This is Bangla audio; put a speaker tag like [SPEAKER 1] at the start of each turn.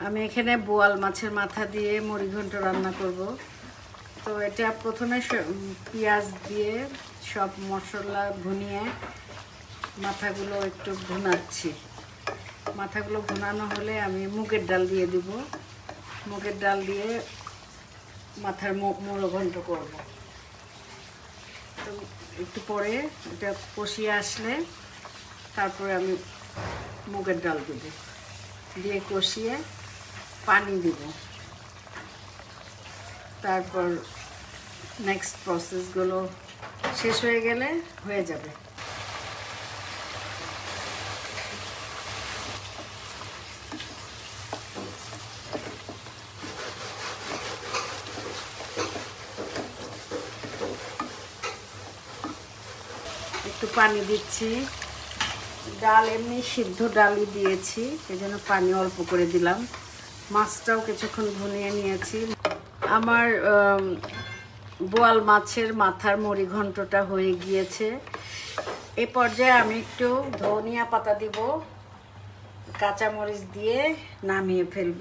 [SPEAKER 1] আমি এখানে বোয়াল মাছের মাথা দিয়ে মুড়িঘণ্ট রান্না করব। তো এটা প্রথমে পেঁয়াজ দিয়ে সব মশলা ভুনিয়ে মাথাগুলো একটু ভুনাচ্ছি। মাথাগুলো ভুনানো হলে আমি মুগের ডাল দিয়ে দিব। মুগের ডাল দিয়ে মাথার মুড়ো ঘন্ট করব। তো একটু পরে এটা কষিয়ে আসলে তারপরে আমি মুগের ডাল দেব। দিয়ে কষিয়ে পানি দিব। তারপর নেক্সট প্রসেসগুলো শেষ হয়ে গেলে হয়ে যাবে। একটু পানি দিচ্ছি। ডাল এমনি সিদ্ধ ডালই দিয়েছি এই জন্য পানি অল্প করে দিলাম। মাছটাও কিছুক্ষণ ভুনিয়ে নিয়েছি। আমার বোয়াল মাছের মাথার মুড়ি ঘন্টটা হয়ে গিয়েছে। এ পর্যায়ে আমি একটু ধনিয়া পাতা দিব, কাঁচামরিচ দিয়ে নামিয়ে ফেলব।